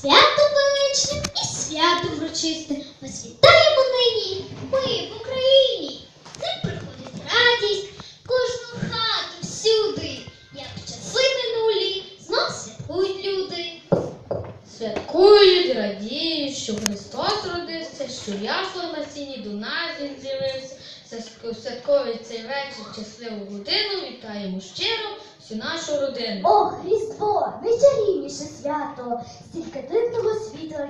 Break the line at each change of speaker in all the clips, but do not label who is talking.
Свято величне і свято врочисте. Вас вітаємо нині. Ми в Україні. Це приходить радість кожну хату всюди. Як часи минулі, знов святкують люди.
Святкують, радіють, що Христос родився, що ясло на стіні до нас він з'явився. Святко- Святковий цей вечір, щасливу годину, вітаємо щиро всю нашу родину.
О, Ох, Різдво, найчарівніше свято, стільки дивного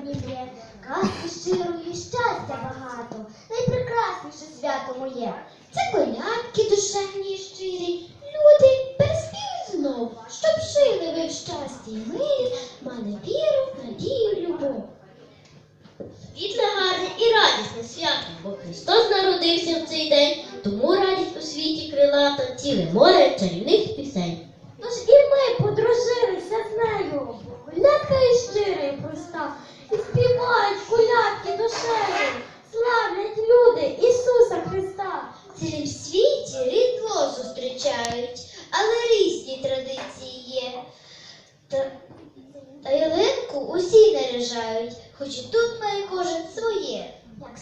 нім є, казки щирої, щастя багато, найпрекрасніше свято моє.
Це колядки душевні і щирі. Люди знову, щоб жили ви в щасті і мирі, мали віру, надію, любов.
Світле, гарне і радісне свято, бо Христос народився в цей день, тому радість у світі крилата, ціле море чарівних пісень.
Усі хоч і тут має кожен своє.
Як